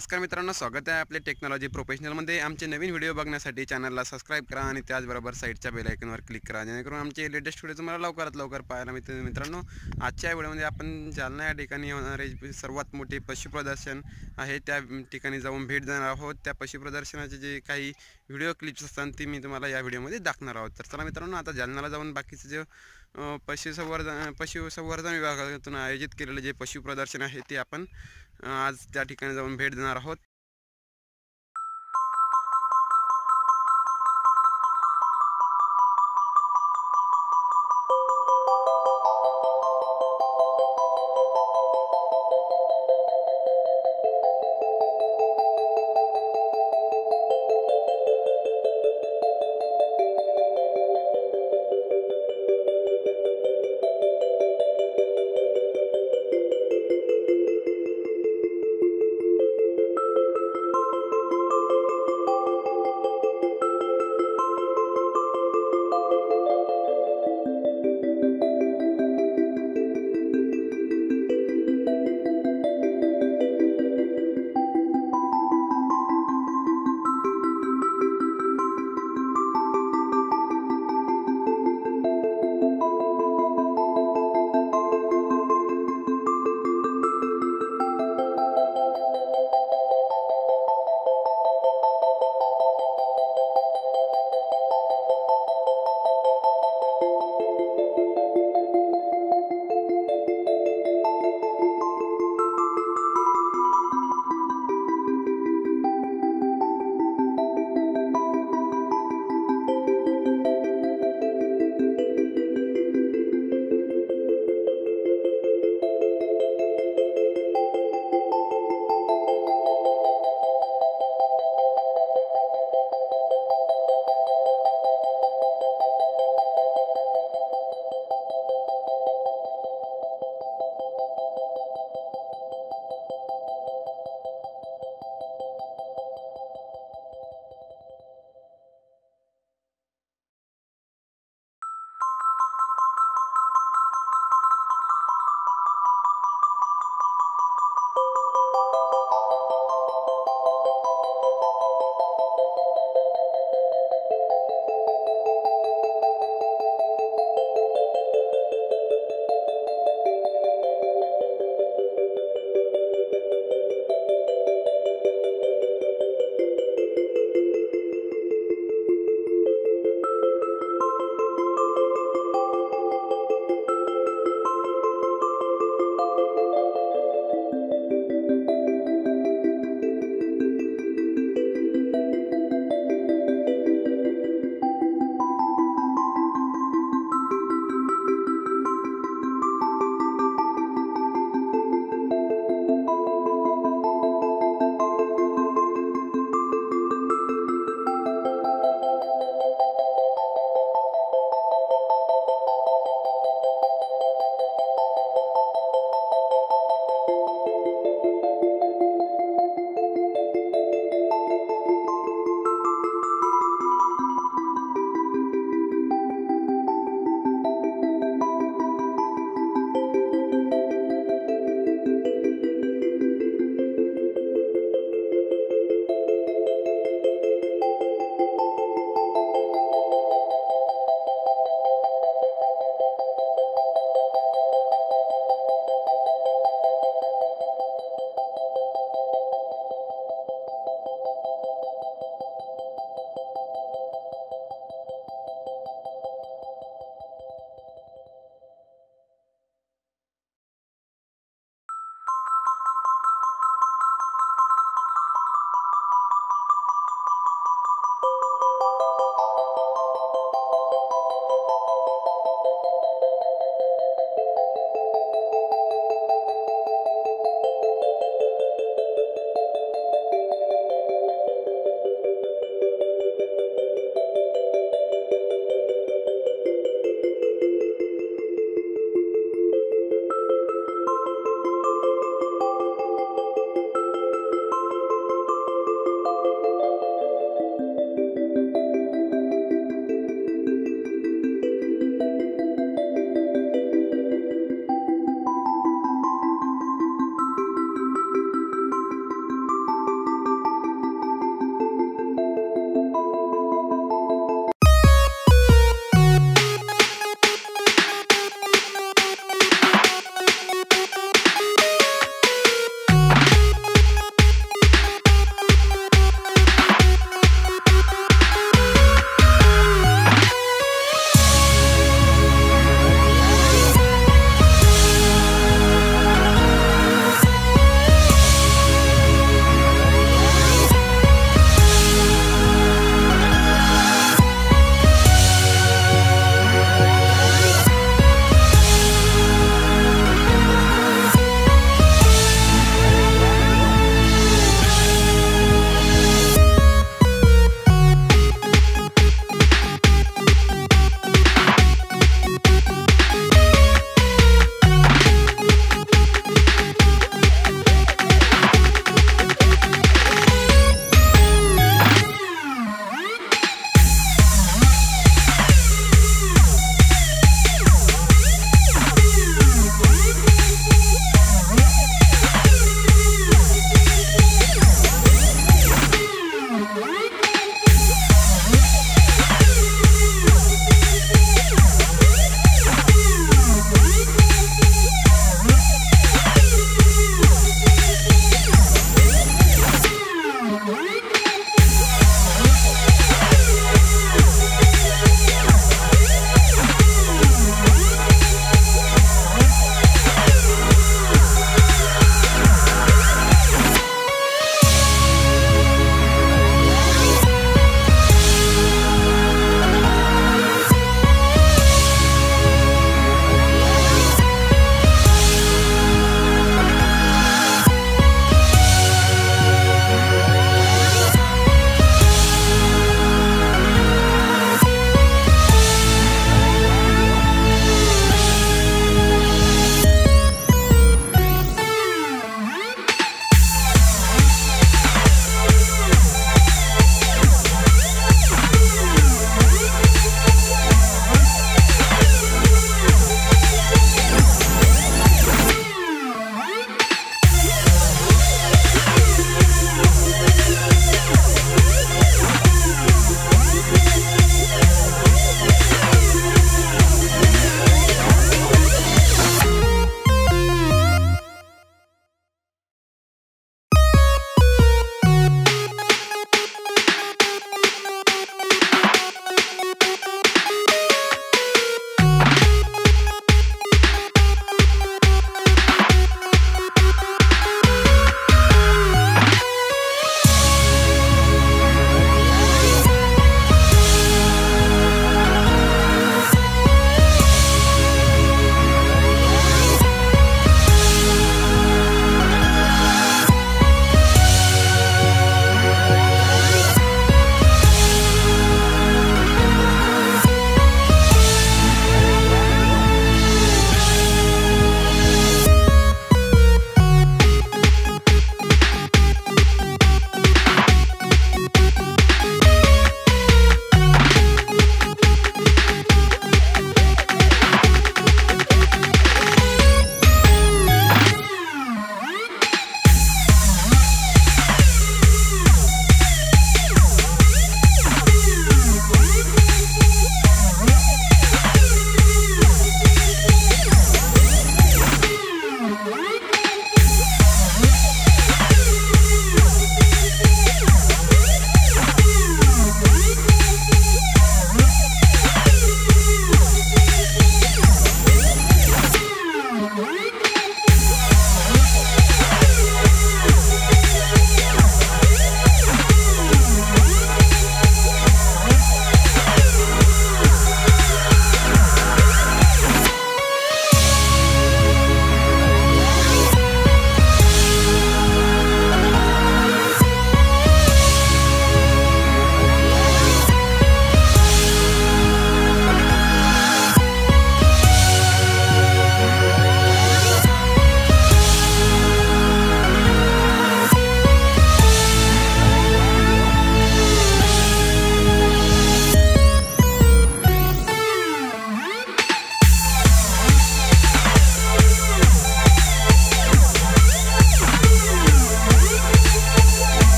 नमस्कार मित्रांनो स्वागत आहे आपल्या टेक्नॉलॉजी प्रोफेशनलमध्ये आमचे नवीन व्हिडिओ बघण्यासाठी चॅनलला सबस्क्राईब करा आणि त्याचबरोबर साईडच्या बेलायकनवर क्लिक करा. जेणेकरून आमचे लेटेस्ट व्हिडिओ तुम्हाला लवकरात लवकर पाहायला मिळते मित्रांनो आजच्या व्हिडिओमध्ये आपण जालना या ठिकाणी होणारे सर्वात मोठे पशुप्रदर्शन आहे. त्या ठिकाणी जाऊन भेट देणार आहोत. त्या पशुप्रदर्शनाचे जे काही व्हिडिओ क्लिप्स असतात ते मी तुम्हाला या व्हिडिओमध्ये दाखवणार आहोत. तर चला मित्रांनो आता जालनाला जाऊन बाकीचं जे पशुसंवर्धन पशुसंवर्धन विभागातून आयोजित केलेलं जे पशुप्रदर्शन आहे ते आपण आज त्या ठिकाणी जाऊन भेट देणार आहोत.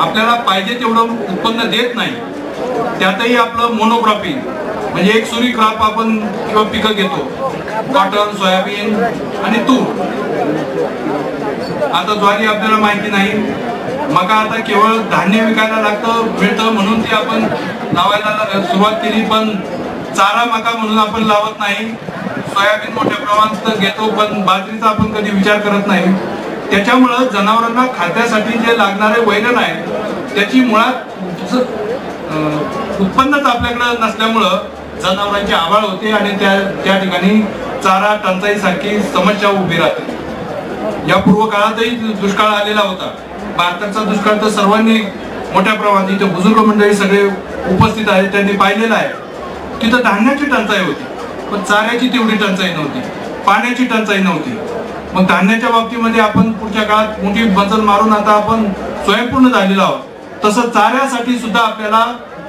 आपल्याला पाहिजे तेवढं उत्पन्न देत नाही. त्यातही आपलं मोनोक्रॉपिंग म्हणजे एक सुरी क्रॉप आपण किंवा पिकं घेतो. कॉटन सोयाबीन आणि तूर. आता ज्वारी आपल्याला माहिती नाही. मका आता केवळ धान्य विकायला लागतं मिळतं म्हणून ती आपण लावायला सुरुवात केली पण चारा मका म्हणून आपण लावत नाही. सोयाबीन मोठ्या प्रमाणात घेतो पण बाजरीचा आपण कधी विचार करत नाही. त्याच्यामुळं जनावरांना खात्यासाठी जे लागणारे वैरण आहे त्याची मुळात उत्पन्नच आपल्याकडं नसल्यामुळं जनावरांची आवाळ होते आणि त्या त्या ठिकाणी चारा टंचाई सारखी समस्या उभी राहते. या पूर्व काळातही दुष्काळ आलेला होता. भारताचा दुष्काळ तर सर्वांनी मोठ्या प्रमाणात इथे बुजुर्ग मंडळी सगळे उपस्थित आहेत त्यांनी पाहिलेलं आहे. तिथं धान्याची टंचाई होती. पण चाऱ्याची तेवढी टंचाई नव्हती. पाण्याची टंचाई नव्हती. मग धान्याच्या बाबतीमध्ये आपण पुढच्या काळात मोठी बचत मारून आता आपण स्वयंपूर्ण झालेलो आहोत. तसं चाऱ्यासाठी सुद्धा आपल्याला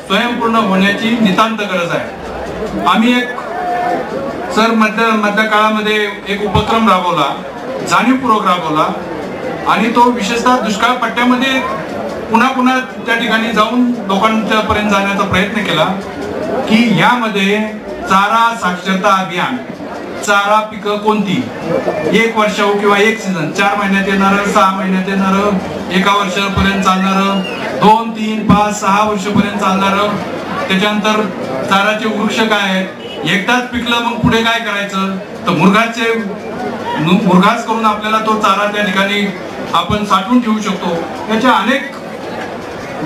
स्वयंपूर्ण होण्याची नितांत गरज आहे. आम्ही एक सर मधल्या मधल्या काळामध्ये एक उपक्रम राबवला जाणीवपूर्वक राबवला. आणि तो विशेषतः दुष्काळ पट्ट्यामध्ये पुन्हा पुन्हा त्या ठिकाणी जाऊन लोकांच्या पर्यंत जाण्याचा प्रयत्न केला की यामध्ये चारा साक्षरता अभियान चारा पिकं कोणती? एक वर्ष हो किंवा एक सीझन चार महिन्यात येणार सहा महिन्यात येणार एका वर्षापर्यंत चालणार दोन तीन पाच सहा वर्षपर्यंत चालणार. त्याच्यानंतर चाराचे वृक्ष काय आहेत? एकदाच पिकलं मग पुढे काय करायचं? तर मुरघासचे मु- मुरघास करून आपल्याला तो चारा त्या ठिकाणी आपण साठवून ठेवू शकतो. याच्या अनेक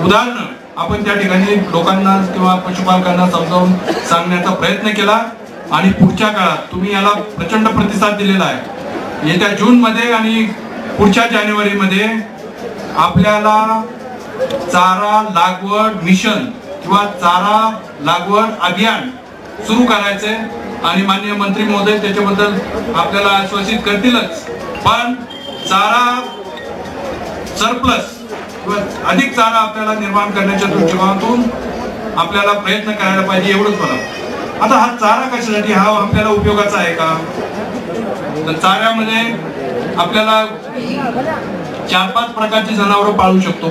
उदाहरणं आपण त्या ठिकाणी लोकांना किंवा पशुपालकांना समजावून सांगण्याचा प्रयत्न केला. आणि पुढच्या काळात तुम्ही याला प्रचंड प्रतिसाद दिलेला आहे. येत्या जून मध्ये आणि पुढच्या जानेवारीमध्ये आपल्याला चारा लागवड मिशन किंवा चारा लागवड अभियान सुरू करायचे आणि माननीय मंत्री महोदय त्याच्याबद्दल आपल्याला आश्वासित करतीलच. पण चारा सरप्लस किंवा अधिक चारा आपल्याला निर्माण करण्याच्या दृष्टिकोनातून आपल्याला प्रयत्न करायला पाहिजे एवढंच मला आता हा चारा कशासाठी? हा आपल्याला उपयोगाचा आहे का? तर चाऱ्यामध्ये आपल्याला चार पाच प्रकारची जनावरं पाळू शकतो.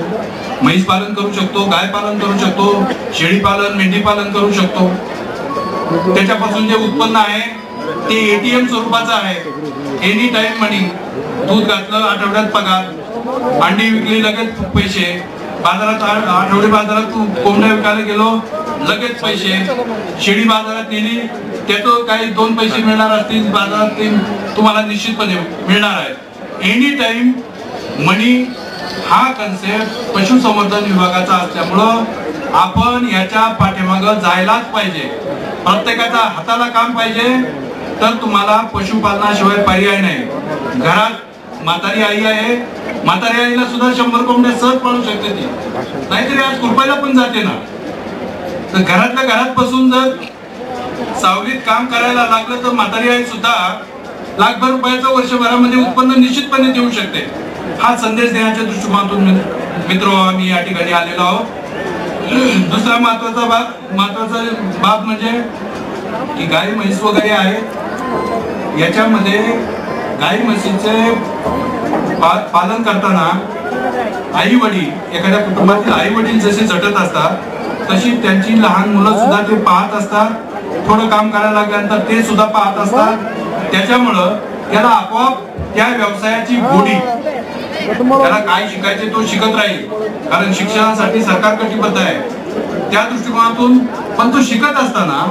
म्हैस पालन करू शकतो गाय पालन करू शकतो शेळी पालन मेंढी पालन करू शकतो. त्याच्यापासून जे उत्पन्न आहे ते एटीएम स्वरूपाचं आहे. Any time money. दूध घातलं आठवड्यात पगार. अंडी विकली लगेच पैसे. बाजारात आ- आठवडी बाजारात कोंबड्या विकायला गेलो लगेच पैसे. शेळी बाजारात नेली. त्याचं काही दोन पैसे मिळणार असतील बाजारात ते तुम्हाला निश्चितपणे मिळणार आहे एनी टाइम मनी हा कन्सेप्ट पशुसंवर्धन विभागाचा असल्यामुळं आपण याच्या पाठीमागं जायलाच पाहिजे. प्रत्येकाच्या हाताला काम पाहिजे तर तुम्हाला पशुपालनाशिवाय पर्याय नाही. घरात म्हातारी आई आहे. म्हातारी आईला सुद्धा शंभर कोंबड्या सहज पाळू शकते ती. नाहीतरी आज कृपयाला पण जाते ना. तर घरातल्या घरात बसून जर सावलीत काम करायला लागलं तर म्हातारी आई सुद्धा लाखभर रुपयाचं वर्षभरामध्ये उत्पन्न निश्चितपणे देऊ शकते. हा संदेश देण्याच्या दृष्टिकोनातून मित्र- मित्र आम्ही या ठिकाणी आलेलो आहोत. दुसरा महत्त्वाचा भाग महत्त्वाचा बाब म्हणजे की गाई म्हैस वगैरे आहेत. याच्यामध्ये गाई म्हशीचे पा- पालन करताना आई वडील एखाद्या कुटुंबातील आई वडील जसे झटत असतात तशी त्यांची लहान मुलं सुद्धा ते पाहत असतात थोडं काम करायला लागल्यानंतर ते सुद्धा पाहत असतात. त्याच्यामुळं त्याला आपोआप त्या व्यवसायाची गोडी त्याला काय शिकायचे तो शिकत राहील. कारण शिक्षणासाठी सरकार कटिबद्ध आहे. त्या दृष्टिकोनातून पण तो शिकत असताना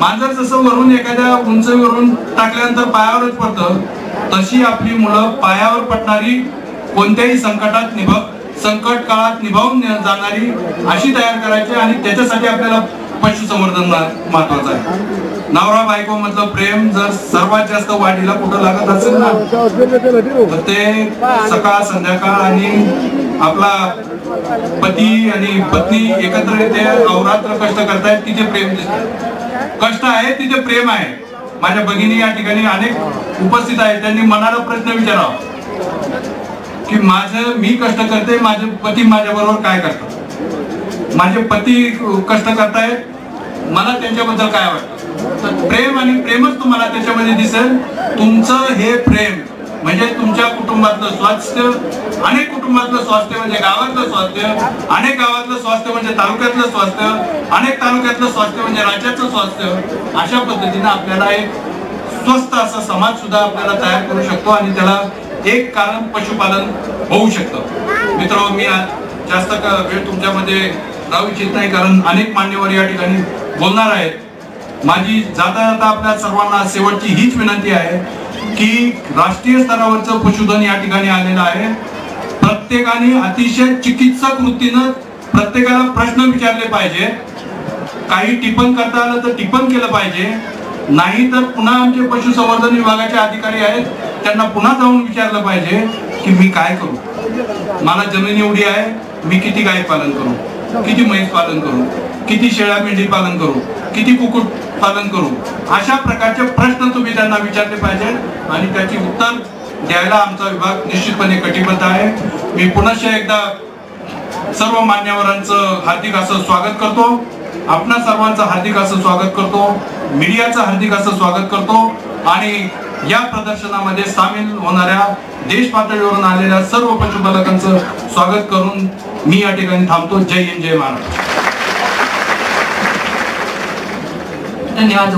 मांजर जसं वरून एखाद्या उंचीवरून टाकल्यानंतर पायावरच पडतं तशी आपली मुलं पायावर पडणारी कोणत्याही संकटात निभ संकट काळात निभावून जाणारी अशी तयार करायची आणि त्याच्यासाठी आपल्याला पशुसंवर्धन महत्वाचं आहे. नवरा बायको मधलं प्रेम जर सर्वात जास्त वाढीला कुठं लागत असेल ना तर ते सकाळ संध्याकाळ आणि आपला पती आणि पत्नी एकत्र येते अवरात्र कष्ट करतायत तिथे प्रेम दिसते. कष्ट आहे तिथे प्रेम आहे. माझ्या भगिनी या ठिकाणी अनेक उपस्थित आहेत त्यांनी मनाला प्रश्न विचारावा. की माझं मी कष्ट करते माझे पती माझ्या बरोबर काय करतात? माझे पती कष्ट करतायत मला त्यांच्याबद्दल काय वाटतं? तर प्रेम आणि प्रेमच तुम्हाला त्याच्यामध्ये दिसेल. तुमचं हे प्रेम म्हणजे तुमच्या कुटुंबातलं स्वास्थ्य अनेक कुटुंबातलं स्वास्थ्य म्हणजे गावातलं स्वास्थ्य अनेक गावातलं स्वास्थ्य म्हणजे तालुक्यातलं स्वास्थ्य अनेक तालुक्यातलं स्वास्थ्य म्हणजे राज्यातलं स्वास्थ्य अशा पद्धतीनं आपल्याला एक स्वस्त असा समाज सुद्धा आपल्याला तयार करू शकतो आणि त्याला एक कारण पशुपालन होऊ शकतं. मित्र मी जास्त वेळ तुमच्यामध्ये राहू इच्छित नाही कारण अनेक मान्यवर या ठिकाणी बोलणार आहेत. माझी जाता जाता आपल्या सर्वांना शेवटची हीच विनंती आहे की राष्ट्रीय स्तरावरचं पशुधन या ठिकाणी आलेलं आहे. प्रत्येकाने अतिशय चिकित्सक वृत्तीनं प्रत्येकाला प्रश्न विचारले पाहिजे. काही टिपण करता आलं तर टिपण केलं पाहिजे. नाही तर पुन्हा आमचे पशुसंवर्धन विभागाचे अधिकारी आहेत. त्यांना पुन्हा जाऊन विचारलं पाहिजे की मी काय करू? मला जमीन एवढी आहे मी किती गाय पालन करू? किती म्हैस पालन करू? किती शेळ्या मेंढी पालन करू? किती कुकुट पालन करू? अशा प्रकारचे प्रश्न तुम्ही त्यांना विचारले पाहिजे आणि त्याची उत्तर द्यायला आमचा विभाग निश्चितपणे कटिबद्ध आहे. मी पुनश्च एकदा सर्व मान्यवरांचं हार्दिक असं स्वागत करतो. आपणा सर्वांचं हार्दिक असं स्वागत करतो. मीडियाचं हार्दिक असं स्वागत करतो. आणि या प्रदर्शनामध्ये सामील होणाऱ्या देश पातळीवरून आलेल्या सर्व पशुपालकांचं स्वागत करून मी या ठिकाणी थांबतो. जय हिंद जय महाराष्ट्र. धन्यवाद